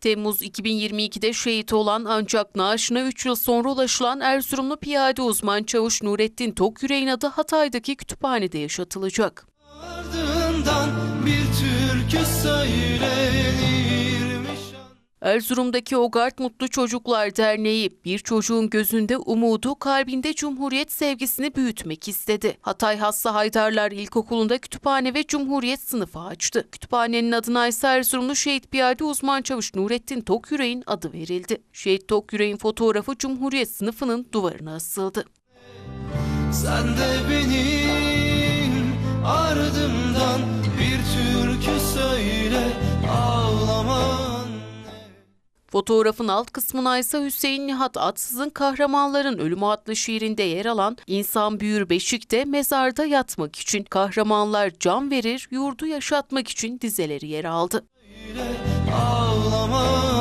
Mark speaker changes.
Speaker 1: Temmuz 2022'de şehit olan ancak naaşına 3 yıl sonra ulaşılan Erzurumlu piyade uzman çavuş Nurettin Tokyürek'in adı Hatay'daki kütüphanede yaşatılacak.
Speaker 2: Ardından bir türkü söylenirmiş
Speaker 1: Erzurum'daki Ogart Mutlu Çocuklar Derneği bir çocuğun gözünde umudu, kalbinde cumhuriyet sevgisini büyütmek istedi. Hatay Hassa Haydarlar İlkokulu'nda kütüphane ve cumhuriyet sınıfı açtı. Kütüphanenin adına ise Erzurumlu şehit piyade uzman çavuş Nurettin Tokyürek'in adı verildi. Şehit Tokyürek'in fotoğrafı cumhuriyet sınıfının duvarına asıldı.
Speaker 2: Sen de benim
Speaker 1: Fotoğrafın alt kısmına ise Hüseyin Nihat Atsız'ın Kahramanların Ölümü adlı şiirinde yer alan İnsan büyür beşikte mezarda yatmak için kahramanlar can verir yurdu yaşatmak için dizeleri yer aldı.
Speaker 2: ağlaman